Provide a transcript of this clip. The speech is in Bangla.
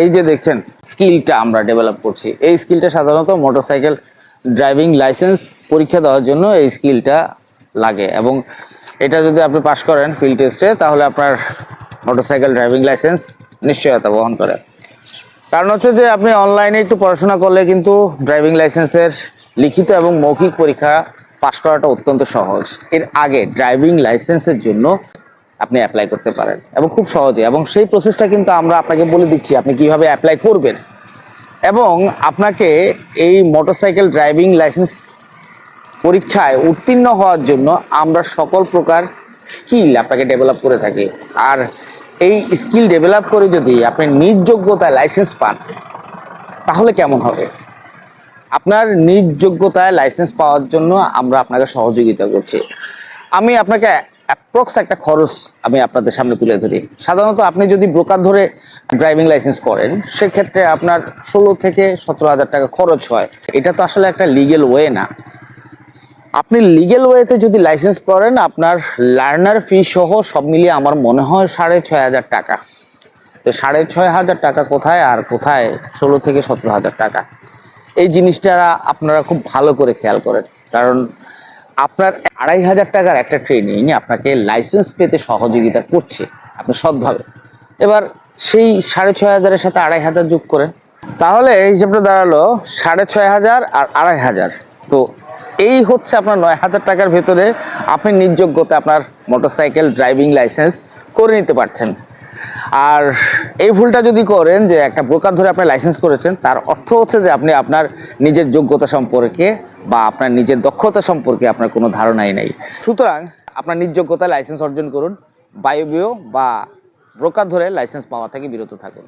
এই যে দেখছেন, স্কিলটা আমরা ডেভেলপ করছি। এই স্কিলটা সাধারণত মোটরসাইকেল ড্রাইভিং লাইসেন্স পরীক্ষা দেওয়ার জন্য এই স্কিলটা লাগে এবং এটা যদি আপনি পাশ করেন ফিল্ড টেস্টে তাহলে আপনার মোটরসাইকেল ড্রাইভিং লাইসেন্স নিশ্চয়তা বহন করে। কারণ হচ্ছে যে আপনি অনলাইনে একটু পড়াশোনা করলে কিন্তু ড্রাইভিং লাইসেন্সের লিখিত এবং মৌখিক পরীক্ষা পাশ করাটা অত্যন্ত সহজ। এর আগে ড্রাইভিং লাইসেন্সের জন্য আপনি অ্যাপ্লাই করতে পারেন। এবং খুব সহজে। এবং সেই প্রসেসটা কিন্তু আমরা আপনাকে বলে দিচ্ছি, আপনি কীভাবে অ্যাপ্লাই করবেন। এবং আপনাকে এই মোটরসাইকেল ড্রাইভিং লাইসেন্স পরীক্ষায় উত্তীর্ণ হওয়ার জন্য আমরা সকল প্রকার স্কিল আপনাকে ডেভেলপ করে থাকি। আর এই স্কিল ডেভেলপ করে যদি আপনি নিজ যোগ্যতায় লাইসেন্স পান, তাহলে কেমন হবে? আপনার নিজ যোগ্যতায় লাইসেন্স পাওয়ার জন্য আমরা আপনাকে সহযোগিতা করছি। আমি আপনাকে অ্যাপ্রক্স একটা খরচ আমি আপনাদের সামনে তুলে ধরি। সাধারণত আপনি যদি ব্রোকার ধরে ড্রাইভিং লাইসেন্স করেন, সেক্ষেত্রে আপনার ষোলো থেকে সতেরো হাজার টাকা খরচ হয়। এটা তো আসলে একটা লিগেল ওয়ে না। আপনি লিগেল ওয়েতে যদি লাইসেন্স করেন, আপনার লার্নার ফি সহ সব মিলিয়ে আমার মনে হয় সাড়ে ছয় হাজার টাকা। তো সাড়ে ছয় হাজার টাকা কোথায় আর কোথায়? ষোলো থেকে সতেরো হাজার টাকা। এই জিনিসটা আপনারা খুব ভালো করে খেয়াল করেন। কারণ আপনার আড়াই হাজার টাকার একটা ট্রেনিং আপনাকে লাইসেন্স পেতে সহযোগিতা করছে আপনি সৎভাবে। এবার সেই সাড়ে ছয় হাজারের সাথে আড়াই হাজার যোগ করেন। তাহলে এই হিসাবটা দাঁড়াল, সাড়ে ছয় হাজার আর আড়াই হাজার। তো এই হচ্ছে আপনার নয় হাজার টাকার ভেতরে আপনি নির্যোগ্যতা আপনার মোটরসাইকেল ড্রাইভিং লাইসেন্স করে নিতে পারছেন। আর এই ভুলটা যদি করেন যে একটা ব্রোকার ধরে আপনি লাইসেন্স করেছেন, তার অর্থ হচ্ছে যে আপনি আপনার নিজের যোগ্যতা সম্পর্কে বা আপনার নিজের দক্ষতা সম্পর্কে আপনার কোনো ধারণাই নেই। সুতরাং আপনার নিজ যোগ্যতায় লাইসেন্স অর্জন করুন, বায়বীয় বা ব্রোকার ধরে লাইসেন্স পাওয়া থেকে বিরত থাকুন।